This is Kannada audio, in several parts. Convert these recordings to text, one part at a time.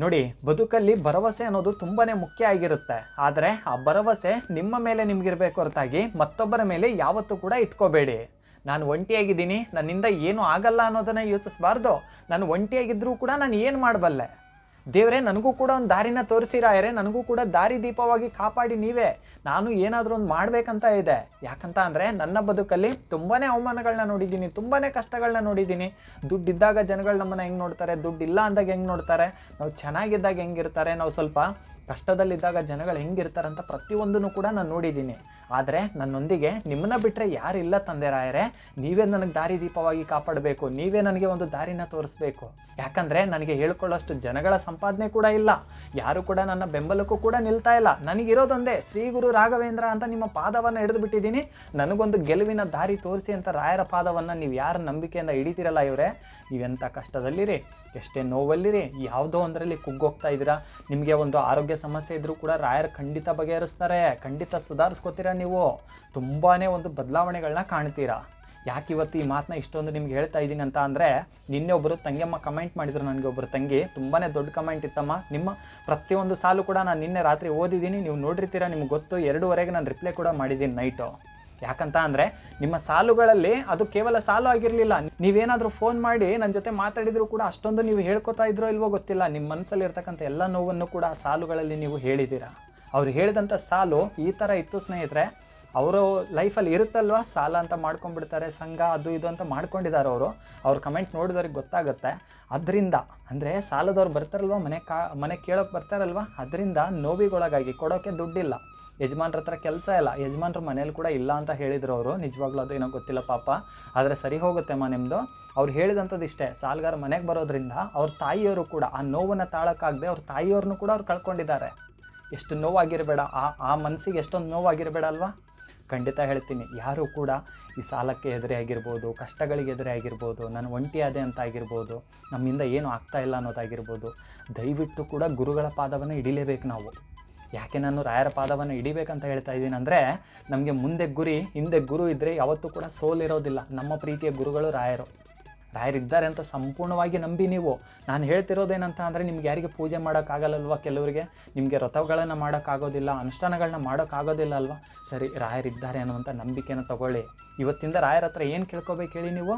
ನೋಡಿ, ಬದುಕಲ್ಲಿ ಭರವಸೆ ಅನ್ನೋದು ತುಂಬಾನೇ ಮುಖ್ಯ ಆಗಿರುತ್ತೆ. ಆದರೆ ಆ ಭರವಸೆ ನಿಮ್ಮ ಮೇಲೆ ನಿಮಗಿರಬೇಕು ಹೊರತಾಗಿ ಮತ್ತೊಬ್ಬರ ಮೇಲೆ ಯಾವತ್ತೂ ಕೂಡ ಇಟ್ಕೋಬೇಡಿ. ನಾನು ಒಂಟಿಯಾಗಿದ್ದೀನಿ, ನನ್ನಿಂದ ಏನೂ ಆಗಲ್ಲ ಅನ್ನೋದನ್ನು ಯೋಚಿಸಬಾರ್ದು. ನಾನು ಒಂಟಿಯಾಗಿದ್ದರೂ ಕೂಡ ನಾನು ಏನು ಮಾಡಬಲ್ಲೆ? ದೇವರೇ, ನನಗೂ ಕೂಡ ಒಂದು ದಾರಿನ ತೋರಿಸಿರಾಯರೆ ನನಗೂ ಕೂಡ ದಾರಿ ದೀಪವಾಗಿ ಕಾಪಾಡಿ ನೀವೇ. ನಾನು ಏನಾದರೂ ಒಂದು ಮಾಡಬೇಕಂತ ಇದೆ. ಯಾಕಂತ ಅಂದರೆ, ನನ್ನ ಬದುಕಲ್ಲಿ ತುಂಬಾ ಅವಮಾನಗಳನ್ನ ನೋಡಿದ್ದೀನಿ ತುಂಬಾ ಕಷ್ಟಗಳನ್ನ ನೋಡಿದ್ದೀನಿ. ದುಡ್ಡಿದ್ದಾಗ ಜನಗಳು ನಮ್ಮನ್ನು ಹೆಂಗೆ ನೋಡ್ತಾರೆ, ದುಡ್ಡಿಲ್ಲ ಅಂದಾಗ ಹೆಂಗೆ ನೋಡ್ತಾರೆ, ನಾವು ಚೆನ್ನಾಗಿದ್ದಾಗ ಹೆಂಗಿರ್ತಾರೆ, ನಾವು ಸ್ವಲ್ಪ ಕಷ್ಟದಲ್ಲಿದ್ದಾಗ ಜನಗಳು ಹೆಂಗಿರ್ತಾರೆ ಅಂತ ಪ್ರತಿಯೊಂದನ್ನು ಕೂಡ ನಾನು ನೋಡಿದ್ದೀನಿ. ಆದರೆ ನನ್ನೊಂದಿಗೆ ನಿಮ್ಮನ್ನ ಬಿಟ್ಟರೆ ಯಾರಿಲ್ಲ ತಂದೆ ರಾಯರೇ ನೀವೇ ನನಗೆ ದಾರಿ ದೀಪವಾಗಿ ಕಾಪಾಡಬೇಕು. ನೀವೇ ನನಗೆ ಒಂದು ದಾರಿನ ತೋರಿಸ್ಬೇಕು. ಯಾಕಂದರೆ ನನಗೆ ಹೇಳ್ಕೊಳ್ಳೋಷ್ಟು ಜನಗಳ ಸಂಪಾದನೆ ಕೂಡ ಇಲ್ಲ. ಯಾರು ಕೂಡ ನನ್ನ ಬೆಂಬಲಕ್ಕೂ ಕೂಡ ನಿಲ್ತಾ ಇಲ್ಲ. ನನಗಿರೋದೊಂದೇ, ಶ್ರೀ ಗುರು ರಾಘವೇಂದ್ರ ಅಂತ ನಿಮ್ಮ ಪಾದವನ್ನು ಹಿಡಿದು ಬಿಟ್ಟಿದ್ದೀನಿ ನನಗೊಂದು ಗೆಲುವಿನ ದಾರಿ ತೋರಿಸಿ ಅಂತ ರಾಯರ ಪಾದವನ್ನು ನೀವು ಯಾರ ನಂಬಿಕೆಯಿಂದ ಹಿಡಿತೀರಲ್ಲ ಇವರೇ? ನೀವೆಂಥ ಕಷ್ಟದಲ್ಲಿರಿ? ಎಷ್ಟೇ ನೋವಲ್ಲಿರಿ? ಯಾವುದೋ ಒಂದರಲ್ಲಿ ಕುಗ್ಗೋಗ್ತಾ ಇದ್ದೀರಾ? ನಿಮಗೆ ಒಂದು ಆರೋಗ್ಯ ಸಮಸ್ಯೆ ಇದ್ದರೂ ಕೂಡ ರಾಯರು ಖಂಡಿತ ಬಗೆಹರಿಸ್ತಾರೆ. ಖಂಡಿತ ಸುಧಾರಿಸ್ಕೋತೀರಾ ನೀವು ತುಂಬಾ ಒಂದು ಬದಲಾವಣೆಗಳನ್ನ ಕಾಣ್ತೀರಾ? ಯಾಕೆ ಇವತ್ತು ಈ ಮಾತನ್ನ ಇಷ್ಟೊಂದು ನಿಮ್ಗೆ ಹೇಳ್ತಾ ಇದ್ದೀನಿ ಅಂತ ಅಂದರೆ, ನಿನ್ನೆ ಒಬ್ಬರು ತಂಗಿಯಮ್ಮ ಕಮೆಂಟ್ ಮಾಡಿದ್ರು ನನಗೆ ಒಬ್ಬರು ತಂಗಿ. ತುಂಬಾ ದೊಡ್ಡ ಕಮೆಂಟ್ ಇತ್ತಮ್ಮ. ನಿಮ್ಮ ಪ್ರತಿಯೊಂದು ಸಾಲು ಕೂಡ ನಾನು ನಿನ್ನೆ ರಾತ್ರಿ ಓದಿದ್ದೀನಿ. ನೀವು ನೋಡಿರ್ತೀರಾ, ನಿಮ್ಗೆ ಗೊತ್ತು, ಎರಡೂವರೆಗೆ ನಾನು ರಿಪ್ಲೈ ಕೂಡ ಮಾಡಿದ್ದೀನಿ ನೈಟು ಯಾಕಂತ ಅಂದರೆ, ನಿಮ್ಮ ಸಾಲುಗಳಲ್ಲಿ ಅದು ಕೇವಲ ಸಾಲು ಆಗಿರಲಿಲ್ಲ. ನೀವೇನಾದರೂ ಫೋನ್ ಮಾಡಿ ನನ್ನ ಜೊತೆ ಮಾತಾಡಿದರೂ ಕೂಡ ಅಷ್ಟೊಂದು ನೀವು ಹೇಳ್ಕೊತಾ ಇದ್ರೋ ಇಲ್ವೋ ಗೊತ್ತಿಲ್ಲ. ನಿಮ್ಮ ಮನಸ್ಸಲ್ಲಿ ಇರ್ತಕ್ಕಂಥ ಎಲ್ಲ ನೋವನ್ನು ಕೂಡ ಸಾಲುಗಳಲ್ಲಿ ನೀವು ಹೇಳಿದ್ದೀರಾ? ಅವ್ರು ಹೇಳಿದಂಥ ಸಾಲು ಈ ಥರ ಇತ್ತು ಸ್ನೇಹಿತರೆ. ಅವರು ಲೈಫಲ್ಲಿ ಇರುತ್ತಲ್ವ? ಸಾಲ ಅಂತ ಮಾಡ್ಕೊಂಡ್ಬಿಡ್ತಾರೆ, ಸಂಘ ಅದು ಇದು ಅಂತ ಮಾಡ್ಕೊಂಡಿದ್ದಾರೆ ಅವರು. ಅವ್ರ ಕಮೆಂಟ್ ನೋಡಿದವ್ರಿಗೆ ಗೊತ್ತಾಗುತ್ತೆ. ಅದರಿಂದ, ಅಂದರೆ ಸಾಲದವ್ರು ಬರ್ತಾರಲ್ವ? ಮನೆ ಕಾ, ಮನೆ ಕೇಳೋಕೆ ಬರ್ತಾರಲ್ವ? ಅದರಿಂದ ನೋವಿಗೊಳಗಾಗಿ ಕೊಡೋಕ್ಕೆ ದುಡ್ಡಿಲ್ಲ. ಯಜಮಾನ್ರ ಹತ್ರ ಕೆಲಸ ಇಲ್ಲ. ಯಜಮಾನ್ರ ಮನೇಲಿ ಕೂಡ ಇಲ್ಲ ಅಂತ ಹೇಳಿದರು ಅವರು. ನಿಜವಾಗ್ಲೂ ಅದು ಏನೋ ಗೊತ್ತಿಲ್ಲ ಪಾಪ. ಆದರೆ ಸರಿ ಹೋಗುತ್ತೆಮ್ಮ ನಿಮ್ಮದು ಅವ್ರು ಹೇಳಿದಂಥದ್ದು ಇಷ್ಟೇ. ಸಾಲಗಾರ ಮನೆಗೆ ಬರೋದ್ರಿಂದ ಅವ್ರ ತಾಯಿಯವರು ಕೂಡ ಆ ನೋವನ್ನು ತಾಳಕ್ಕಾಗದೆ ಅವ್ರ ತಾಯಿಯವ್ರನ್ನೂ ಕೂಡ ಅವ್ರು ಕಳ್ಕೊಂಡಿದ್ದಾರೆ. ಎಷ್ಟು ನೋವಾಗಿರಬೇಡ, ಆ ಆ ಮನಸ್ಸಿಗೆ ಎಷ್ಟೊಂದು ನೋವಾಗಿರಬೇಡ ಅಲ್ವಾ? ಖಂಡಿತ ಹೇಳ್ತೀನಿ, ಯಾರು ಕೂಡ ಈ ಸಾಲಕ್ಕೆ ಎದುರೇ ಆಗಿರ್ಬೋದು, ಕಷ್ಟಗಳಿಗೆ ಎದುರೇ ಆಗಿರ್ಬೋದು, ನಾನು ಒಂಟಿಯಾದೆ ಅಂತ ಆಗಿರ್ಬೋದು, ನಮ್ಮಿಂದ ಏನು ಆಗ್ತಾ ಇಲ್ಲ ಅನ್ನೋದಾಗಿರ್ಬೋದು, ದಯವಿಟ್ಟು ಕೂಡ ಗುರುಗಳ ಪಾದವನ್ನು ಹಿಡಿಲೇಬೇಕು ನಾವು. ಯಾಕೆ ನಾನು ರಾಯರ ಪಾದವನ್ನು ಹಿಡಿಬೇಕಂತ ಹೇಳ್ತಾ ಇದ್ದೀನಿ ಅಂದರೆ, ನಮಗೆ ಮುಂದೆ ಗುರಿ, ಹಿಂದೆ ಗುರು ಇದ್ದರೆ ಯಾವತ್ತೂ ಕೂಡ ಸೋಲಿರೋದಿಲ್ಲ. ನಮ್ಮ ಪ್ರೀತಿಯ ಗುರುಗಳು ರಾಯರು. ರಾಯರಿದ್ದಾರೆ ಅಂತ ಸಂಪೂರ್ಣವಾಗಿ ನಂಬಿ ನೀವು. ನಾನು ಹೇಳ್ತಿರೋದೇನಂತ ಅಂದರೆ ನಿಮ್ಗೆ ಯಾರಿಗೆ ಪೂಜೆ ಮಾಡೋಕ್ಕಾಗಲ್ಲಲ್ವ ಕೆಲವರಿಗೆ? ನಿಮಗೆ ರಥಗಳನ್ನು ಮಾಡೋಕ್ಕಾಗೋದಿಲ್ಲ ಅನುಷ್ಠಾನಗಳನ್ನ ಮಾಡೋಕ್ಕಾಗೋದಿಲ್ಲ ಅಲ್ವಾ? ಸರಿ, ರಾಯರಿದ್ದಾರೆ ಅನ್ನುವಂಥ ನಂಬಿಕೆನ ತಗೊಳ್ಳಿ. ಇವತ್ತಿಂದ ರಾಯರ ಹತ್ರ ಏನು ಕೇಳ್ಕೊಬೇಕು ಹೇಳಿ ನೀವು?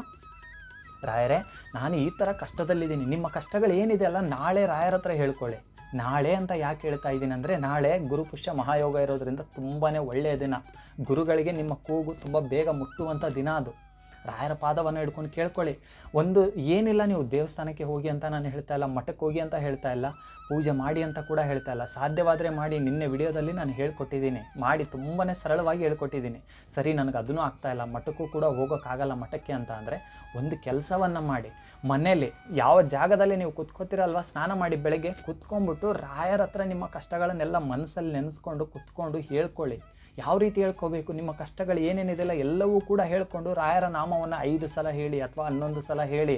ರಾಯರೇ, ನಾನು ಈ ಥರ ಕಷ್ಟದಲ್ಲಿದ್ದೀನಿ. ನಿಮ್ಮ ಕಷ್ಟಗಳು ಏನಿದೆ ಅಲ್ಲ, ನಾಳೆ ರಾಯರ ಹತ್ರ ಹೇಳ್ಕೊಳ್ಳಿ. ನಾಳೆ ಅಂತ ಯಾಕೆ ಹೇಳ್ತಾ ಇದ್ದೀನಿ ಅಂದರೆ, ನಾಳೆ ಗುರುಪುಷ್ಯ ಮಹಾಯೋಗ ಇರೋದ್ರಿಂದ ತುಂಬಾ ಒಳ್ಳೆಯ ದಿನ. ಗುರುಗಳಿಗೆ ನಿಮ್ಮ ಕೂಗು ತುಂಬ ಬೇಗ ಮುಟ್ಟುವಂಥ ದಿನ ಅದು. ರಾಯರ ಪಾದವನ್ನು ಹಿಡ್ಕೊಂಡು ಕೇಳ್ಕೊಳ್ಳಿ. ಒಂದು, ಏನಿಲ್ಲ ನೀವು ದೇವಸ್ಥಾನಕ್ಕೆ ಹೋಗಿ ಅಂತ ನಾನು ಹೇಳ್ತಾ ಇಲ್ಲ, ಮಠಕ್ಕೆ ಹೋಗಿ ಅಂತ ಹೇಳ್ತಾ ಇಲ್ಲ, ಪೂಜೆ ಮಾಡಿ ಅಂತ ಕೂಡ ಹೇಳ್ತಾ ಇಲ್ಲ. ಸಾಧ್ಯವಾದರೆ ಮಾಡಿ, ನಿನ್ನೆ ವಿಡಿಯೋದಲ್ಲಿ ನಾನು ಹೇಳ್ಕೊಟ್ಟಿದ್ದೀನಿ. ಮಾಡಿ ತುಂಬಾ ಸರಳವಾಗಿ ಹೇಳ್ಕೊಟ್ಟಿದ್ದೀನಿ. ಸರಿ, ನನಗೆ ಅದನ್ನೂ ಆಗ್ತಾ ಇಲ್ಲ. ಮಠಕ್ಕೂ ಕೂಡ ಹೋಗೋಕ್ಕಾಗಲ್ಲ ಮಠಕ್ಕೆ ಅಂತ ಅಂದರೆ ಒಂದು ಕೆಲಸವನ್ನು ಮಾಡಿ. ಮನೆಯಲ್ಲಿ ಯಾವ ಜಾಗದಲ್ಲಿ ನೀವು ಕುತ್ಕೋತಿರಲ್ವ, ಸ್ನಾನ ಮಾಡಿ ಬೆಳಗ್ಗೆ ಕುತ್ಕೊಂಡ್ಬಿಟ್ಟು ರಾಯರ ಹತ್ರ ನಿಮ್ಮ ಕಷ್ಟಗಳನ್ನೆಲ್ಲ ಮನಸ್ಸಲ್ಲಿ ನೆನೆಸ್ಕೊಂಡು ಕುತ್ಕೊಂಡು ಹೇಳ್ಕೊಳ್ಳಿ. ಯಾವ ರೀತಿ ಹೇಳ್ಕೋಬೇಕು, ನಿಮ್ಮ ಕಷ್ಟಗಳು ಏನೇನಿದೆಲ್ಲ ಎಲ್ಲವೂ ಕೂಡ ಹೇಳ್ಕೊಂಡು ರಾಯರ ನಾಮವನ್ನು ಐದು ಸಲ ಹೇಳಿ ಅಥವಾ ಹನ್ನೊಂದು ಸಲ ಹೇಳಿ.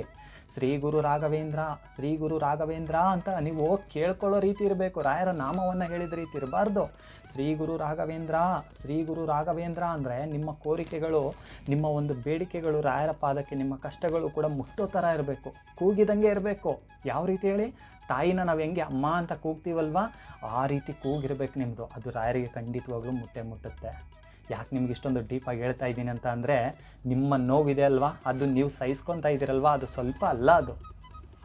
ಶ್ರೀ ಗುರು ರಾಘವೇಂದ್ರ, ಶ್ರೀ ಗುರು ರಾಘವೇಂದ್ರ ಅಂತ ನೀವು ಕೇಳ್ಕೊಳ್ಳೋ ರೀತಿ ಇರಬೇಕು. ರಾಯರ ನಾಮವನ್ನು ಹೇಳಿದ ರೀತಿ ಇರಬಾರ್ದು. ಶ್ರೀ ಗುರು ರಾಘವೇಂದ್ರ, ಶ್ರೀ ಗುರು ರಾಘವೇಂದ್ರ ಅಂದರೆ ನಿಮ್ಮ ಕೋರಿಕೆಗಳು, ನಿಮ್ಮ ಒಂದು ಬೇಡಿಕೆಗಳು ರಾಯರ ಪಾದಕ್ಕೆ ನಿಮ್ಮ ಕಷ್ಟಗಳು ಕೂಡ ಮುಟ್ಟೋ ಥರ ಇರಬೇಕು. ಕೂಗಿದಂಗೆ ಇರಬೇಕು. ಯಾವ ರೀತಿ ಹೇಳಿ? ತಾಯಿನ ನಾವು ಹೆಂಗೆ ಅಮ್ಮ ಅಂತ ಕೂಗ್ತೀವಲ್ವ? ಆ ರೀತಿ ಕೂಗಿರ್ಬೇಕು ನಿಮ್ಮದು ಅದು ರಾಯರಿಗೆ ಖಂಡಿತವಾಗ್ಲೂ ಮುಟ್ಟೆ ಮುಟ್ಟುತ್ತೆ. ಯಾಕೆ ನಿಮ್ಗೆ ಇಷ್ಟೊಂದು ಡೀಪಾಗಿ ಹೇಳ್ತಾ ಇದ್ದೀನಿ ಅಂತ ಅಂದರೆ, ನಿಮ್ಮ ನೋವಿದೆ ಅಲ್ವಾ? ಅದು ನೀವು ಸಹಿಸ್ಕೊತಾ ಇದ್ದೀರಲ್ವಾ? ಅದು ಸ್ವಲ್ಪ ಅಲ್ಲ ಅದು.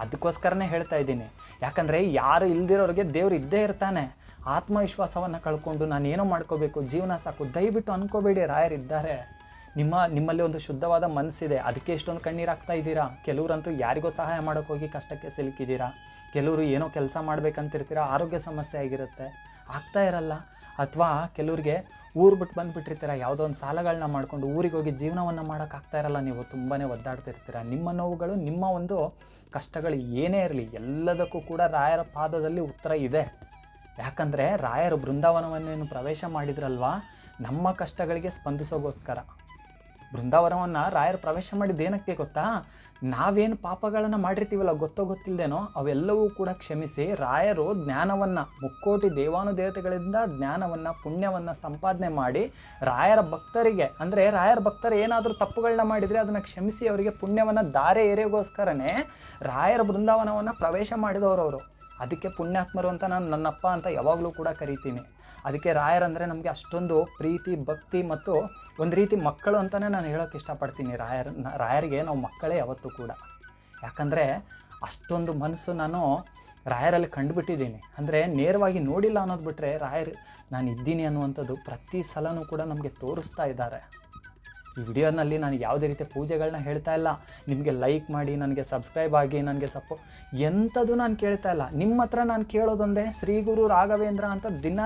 ಅದಕ್ಕೋಸ್ಕರನೇ ಹೇಳ್ತಾ ಇದ್ದೀನಿ. ಯಾಕಂದರೆ ಯಾರು ಇಲ್ದಿರೋರಿಗೆ ದೇವ್ರು ಇದ್ದೇ ಇರ್ತಾನೆ. ಆತ್ಮವಿಶ್ವಾಸವನ್ನು ಕಳ್ಕೊಂಡು ನಾನು ಏನೋ ಮಾಡ್ಕೋಬೇಕು, ಜೀವನ ಸಾಕು, ದಯವಿಟ್ಟು ಅನ್ಕೋಬೇಡಿ ರಾಯರಿದ್ದಾರೆ ನಿಮ್ಮ, ನಿಮ್ಮಲ್ಲಿ ಒಂದು ಶುದ್ಧವಾದ ಮನಸ್ಸಿದೆ. ಅದಕ್ಕೆ ಎಷ್ಟೊಂದು ಕಣ್ಣೀರು ಹಾಕ್ತಾ ಇದ್ದೀರಾ? ಕೆಲವರಂತೂ ಯಾರಿಗೋ ಸಹಾಯ ಮಾಡೋಕೆ ಹೋಗಿ ಕಷ್ಟಕ್ಕೆ ಸಿಲುಕಿದ್ದೀರಾ ಕೆಲವರು ಏನೋ ಕೆಲಸ ಮಾಡ್ಬೇಕಂತಿರ್ತೀರಾ? ಆರೋಗ್ಯ ಸಮಸ್ಯೆ ಆಗಿರುತ್ತೆ. ಆಗ್ತಾ ಇರಲ್ಲ. ಅಥವಾ ಕೆಲವ್ರಿಗೆ ಊರು ಬಿಟ್ಟು ಬಂದುಬಿಟ್ಟಿರ್ತೀರ? ಯಾವುದೋ ಒಂದು ಸಾಲಗಳನ್ನ ಮಾಡಿಕೊಂಡು ಊರಿಗೆ ಹೋಗಿ ಜೀವನವನ್ನು ಮಾಡೋಕ್ಕಾಗ್ತಾ ಇರಲ್ಲ ನೀವು. ತುಂಬಾ ಒದ್ದಾಡ್ತಿರ್ತೀರ? ನಿಮ್ಮ ನೋವುಗಳು, ನಿಮ್ಮ ಒಂದು ಕಷ್ಟಗಳು ಏನೇ ಇರಲಿ, ಎಲ್ಲದಕ್ಕೂ ಕೂಡ ರಾಯರ ಪಾದದಲ್ಲಿ ಉತ್ತರ ಇದೆ. ಯಾಕಂದರೆ ರಾಯರು ಬೃಂದಾವನವನ್ನೇನು ಪ್ರವೇಶ ಮಾಡಿದ್ರಲ್ವಾ? ನಮ್ಮ ಕಷ್ಟಗಳಿಗೆ ಸ್ಪಂದಿಸೋಗೋಸ್ಕರ. ಬೃಂದಾವನವನ್ನು ರಾಯರು ಪ್ರವೇಶ ಮಾಡಿದ ಏನಕ್ಕೆ ಗೊತ್ತಾ? ನಾವೇನು ಪಾಪಗಳನ್ನು ಮಾಡಿರ್ತೀವಲ್ಲ, ಗೊತ್ತೋ ಗೊತ್ತಿಲ್ಲದೇನೋ ಅವೆಲ್ಲವೂ ಕೂಡ ಕ್ಷಮಿಸಿ ರಾಯರು ಜ್ಞಾನವನ್ನು, ಮುಕ್ಕೋಟಿ ದೇವಾನುದೇವತೆಗಳಿಂದ ಜ್ಞಾನವನ್ನು, ಪುಣ್ಯವನ್ನು ಸಂಪಾದನೆ ಮಾಡಿ ರಾಯರ ಭಕ್ತರಿಗೆ, ಅಂದರೆ ರಾಯರ ಭಕ್ತರು ಏನಾದರೂ ತಪ್ಪುಗಳನ್ನ ಮಾಡಿದರೆ ಅದನ್ನು ಕ್ಷಮಿಸಿ ಅವರಿಗೆ ಪುಣ್ಯವನ್ನು ದಾರೆ ಏರಿಯೋಗೋಸ್ಕರನೇ ರಾಯರ ಬೃಂದಾವನವನ್ನು ಪ್ರವೇಶ ಮಾಡಿದವರು ಅವರು ಅದಕ್ಕೆ ಪುಣ್ಯಾತ್ಮರು ಅಂತ ನಾನು ನನ್ನಪ್ಪ ಅಂತ ಯಾವಾಗಲೂ ಕೂಡ ಕರಿತೀನಿ. ಅದಕ್ಕೆ ರಾಯರಂದರೆ ನಮಗೆ ಅಷ್ಟೊಂದು ಪ್ರೀತಿ, ಭಕ್ತಿ ಮತ್ತು ಒಂದು ರೀತಿ ಮಕ್ಕಳು ಅಂತಲೇ ನಾನು ಹೇಳೋಕ್ಕೆ ಇಷ್ಟಪಡ್ತೀನಿ ರಾಯರ್, ರಾಯರಿಗೆ, ನಾವು ಮಕ್ಕಳೇ ಯಾವತ್ತೂ ಕೂಡ. ಯಾಕಂದರೆ ಅಷ್ಟೊಂದು ಮನಸ್ಸು ನಾನು ರಾಯರಲ್ಲಿ ಕಂಡುಬಿಟ್ಟಿದ್ದೀನಿ. ಅಂದರೆ ನೇರವಾಗಿ ನೋಡಿಲ್ಲ ಅನ್ನೋದು ಬಿಟ್ಟರೆ ರಾಯರ್, ನಾನು ಇದ್ದೀನಿ ಅನ್ನುವಂಥದ್ದು ಪ್ರತಿ ಸಲನೂ ಕೂಡ ನಮಗೆ ತೋರಿಸ್ತಾ ಇದ್ದಾರೆ. ಈ ವಿಡಿಯೋನಲ್ಲಿ ನಾನು ಯಾವುದೇ ರೀತಿಯ ಪೂಜೆಗಳನ್ನ ಹೇಳ್ತಾ ಇಲ್ಲ. ನಿಮಗೆ ಲೈಕ್ ಮಾಡಿ, ನನಗೆ ಸಬ್ಸ್ಕ್ರೈಬ್ ಆಗಿ, ನನಗೆ ಸಪೋ ಎಂಥದ್ದು ನಾನು ಕೇಳ್ತಾ ಇಲ್ಲ. ನಿಮ್ಮ ಹತ್ರ ನಾನು ಕೇಳೋದೊಂದೇ ಶ್ರೀ ಗುರು ರಾಘವೇಂದ್ರ ಅಂತ ದಿನ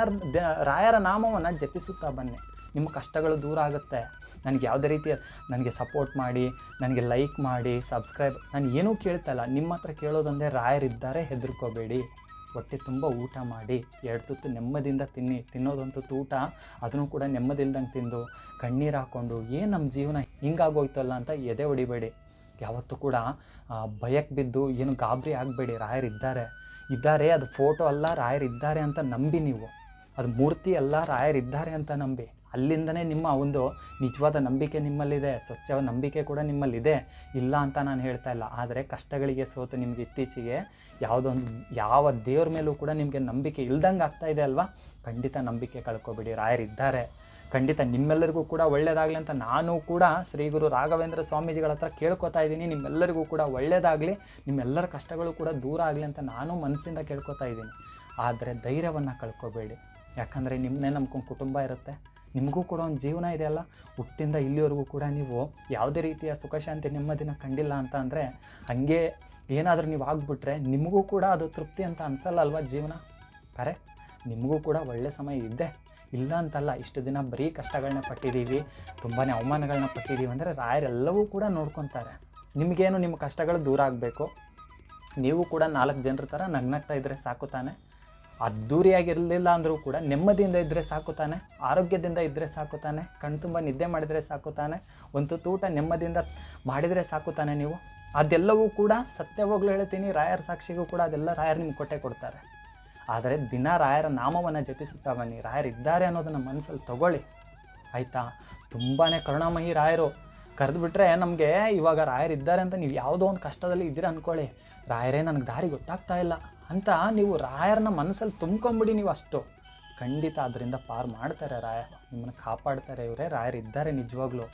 ರಾಯರ ನಾಮವನ್ನು ಜಪಿಸುತ್ತಾ ಬನ್ನಿ. ನಿಮ್ಮ ಕಷ್ಟಗಳು ದೂರ ಆಗುತ್ತೆ. ನನಗೆ ಯಾವುದೇ ರೀತಿಯ ನನಗೆ ಸಪೋರ್ಟ್ ಮಾಡಿ, ನನಗೆ ಲೈಕ್ ಮಾಡಿ ಸಬ್ಸ್ಕ್ರೈಬ್ ನಾನು ಏನೂ ಕೇಳ್ತಾ ಇಲ್ಲ. ನಿಮ್ಮ ಹತ್ರ ಕೇಳೋದೊಂದೇ ರಾಯರಿದ್ದಾರೆ, ಹೆದರ್ಕೋಬೇಡಿ. ಹೊಟ್ಟೆ ತುಂಬ ಊಟ ಮಾಡಿ, ಎರಡು ತುತ್ತು ನೆಮ್ಮದಿಯಿಂದ ತಿನ್ನಿ, ತಿನ್ನೋದಂತೂ ಊಟ ಅದನ್ನು ಕೂಡ ನೆಮ್ಮದಿಲ್ದಂಗೆ ತಿಂದು, ಕಣ್ಣೀರು ಹಾಕ್ಕೊಂಡು ಏನು ನಮ್ಮ ಜೀವನ ಹಿಂಗಾಗೋಯ್ತಲ್ಲ ಅಂತ ಎದೆ ಹೊಡಿಬೇಡಿ. ಯಾವತ್ತೂ ಕೂಡ ಭಯಕ್ಕೆ ಬಿದ್ದು, ಏನು ಗಾಬರಿ ಆಗಬೇಡಿ ರಾಯರಿದ್ದಾರೆ ಇದ್ದಾರೆ. ಅದು ಫೋಟೋ ಅಲ್ಲ ರಾಯರಿದ್ದಾರೆ ಅಂತ ನಂಬಿ ನೀವು. ಅದು ಮೂರ್ತಿ ಅಲ್ಲ ರಾಯರಿದ್ದಾರೆ ಅಂತ ನಂಬಿ. ಅಲ್ಲಿಂದನೇ ನಿಮ್ಮ ಒಂದು ನಿಜವಾದ ನಂಬಿಕೆ ನಿಮ್ಮಲ್ಲಿದೆ ಸ್ವಚ್ಛ ನಂಬಿಕೆ ಕೂಡ ನಿಮ್ಮಲ್ಲಿದೆ. ಇಲ್ಲ ಅಂತ ನಾನು ಹೇಳ್ತಾ ಇಲ್ಲ. ಆದರೆ ಕಷ್ಟಗಳಿಗೆ ಸೋತು ನಿಮಗೆ ಇತ್ತೀಚೆಗೆ ಯಾವುದೊಂದು, ಯಾವ ದೇವ್ರ ಮೇಲೂ ಕೂಡ ನಿಮಗೆ ನಂಬಿಕೆ ಇಲ್ದಂಗೆ ಆಗ್ತಾ ಇದೆ ಅಲ್ವಾ? ಖಂಡಿತ ನಂಬಿಕೆ ಕಳ್ಕೊಬೇಡಿ. ರಾಯರಿದ್ದಾರೆ ಖಂಡಿತ ನಿಮ್ಮೆಲ್ಲರಿಗೂ ಕೂಡ ಒಳ್ಳೆಯದಾಗಲಿ ಅಂತ ನಾನು ಕೂಡ ಶ್ರೀ ಗುರು ರಾಘವೇಂದ್ರ ಸ್ವಾಮೀಜಿಗಳ ಹತ್ರ ಕೇಳ್ಕೊತಾ ಇದ್ದೀನಿ. ನಿಮ್ಮೆಲ್ಲರಿಗೂ ಕೂಡ ಒಳ್ಳೆಯದಾಗಲಿ ನಿಮ್ಮೆಲ್ಲರ ಕಷ್ಟಗಳು ಕೂಡ ದೂರ ಆಗಲಿ ಅಂತ ನಾನು ಮನಸ್ಸಿಂದ ಕೇಳ್ಕೊತಾ ಇದ್ದೀನಿ. ಆದರೆ ಧೈರ್ಯವನ್ನು ಕಳ್ಕೊಬೇಡಿ. ಯಾಕಂದರೆ ನಿಮ್ಮನ್ನೇ ನಂಬ್ಕೊಂಡು ಕುಟುಂಬ ಇರುತ್ತೆ. ನಿಮಗೂ ಕೂಡ ಒಂದು ಜೀವನ ಇದೆ ಅಲ್ಲ? ಹುಟ್ಟಿಂದ ಇಲ್ಲಿವರೆಗೂ ಕೂಡ ನೀವು ಯಾವುದೇ ರೀತಿಯ ಸುಖ, ಶಾಂತಿ, ನೆಮ್ಮದಿನ ಕಂಡಿಲ್ಲ ಅಂತ ಅಂದರೆ ಹಾಗೆ ಏನಾದರೂ ನೀವು ಆಗ್ಬಿಟ್ರೆ ನಿಮಗೂ ಕೂಡ ಅದು ತೃಪ್ತಿ ಅಂತ ಅನಿಸಲ್ಲ ಅಲ್ವಾ ಜೀವನ? ಕರೆ ನಿಮಗೂ ಕೂಡ ಒಳ್ಳೆ ಸಮಯ ಇದ್ದೆ ಇಲ್ಲ ಅಂತಲ್ಲ, ಇಷ್ಟು ದಿನ ಬರೀ ಕಷ್ಟಗಳನ್ನ ಪಟ್ಟಿದ್ದೀವಿ ತುಂಬಾ ಅವಮಾನಗಳನ್ನ ಪಟ್ಟಿದ್ದೀವಿ ಅಂದರೆ ರಾಯರೆಲ್ಲವೂ ಕೂಡ ನೋಡ್ಕೊತಾರೆ. ನಿಮಗೇನು ನಿಮ್ಮ ಕಷ್ಟಗಳು ದೂರ ಆಗಬೇಕು? ನೀವು ಕೂಡ ನಾಲ್ಕು ಜನರ ಥರ ನಗ್ನಗ್ತಾ ಇದ್ದರೆ ಸಾಕು ತಾನೆ. ಅದ್ದೂರಿಯಾಗಿರಲಿಲ್ಲ ಅಂದರೂ ಕೂಡ ನೆಮ್ಮದಿಯಿಂದ ಇದ್ದರೆ ಸಾಕು ತಾನೆ, ಆರೋಗ್ಯದಿಂದ ಇದ್ದರೆ ಸಾಕು ತಾನೆ ಕಣ್ತುಂಬ ನಿದ್ದೆ ಮಾಡಿದರೆ ಸಾಕು ತಾನೆ, ಒಂದು ತೂಟ ನೆಮ್ಮದಿಯಿಂದ ಮಾಡಿದರೆ ಸಾಕು ತಾನೆ ನೀವು. ಅದೆಲ್ಲವೂ ಕೂಡ ಸತ್ಯವಾಗ್ಲೂ ಹೇಳ್ತೀನಿ, ರಾಯರ ಸಾಕ್ಷಿಗೂ ಕೂಡ ಅದೆಲ್ಲ ರಾಯರ್ ನಿಮ್ಗೆ ಕೊಟ್ಟೆ ಕೊಡ್ತಾರೆ. ಆದರೆ ದಿನ ರಾಯರ ನಾಮವನ್ನು ಜಪಿಸುತ್ತಾ ಬನ್ನಿ, ರಾಯರ್ ಇದ್ದಾರೆ ಅನ್ನೋದನ್ನು ಮನಸ್ಸಲ್ಲಿ ತಗೊಳ್ಳಿ. ಆಯಿತಾ? ತುಂಬಾ ಕರುಣಾಮಯಿ ರಾಯರು. ಕರೆದುಬಿಟ್ರೆ ನಮಗೆ ಇವಾಗ ರಾಯರ್ ಇದ್ದಾರೆ ಅಂತ ನೀವು ಯಾವುದೋ ಒಂದು ಕಷ್ಟದಲ್ಲಿ ಇದ್ದೀರ ಅಂದ್ಕೊಳ್ಳಿ ರಾಯರೇ ನನಗೆ ದಾರಿ ಗೊತ್ತಾಗ್ತಾ ಇಲ್ಲ. ಅಂತ ನೀವು ರಾಯರನ್ನ ಮನಸ್ಸಲ್ಲಿ ತುಂಬ್ಕೊಂಬಿಡಿ ನೀವು ಅಷ್ಟು. ಖಂಡಿತ ಅದರಿಂದ ಪಾರು ಮಾಡ್ತಾರೆ ರಾಯ ನಿಮ್ಮನ್ನು ಕಾಪಾಡ್ತಾರೆ ಇವರೇ. ರಾಯರಿದ್ದಾರೆ ನಿಜವಾಗ್ಲೂ.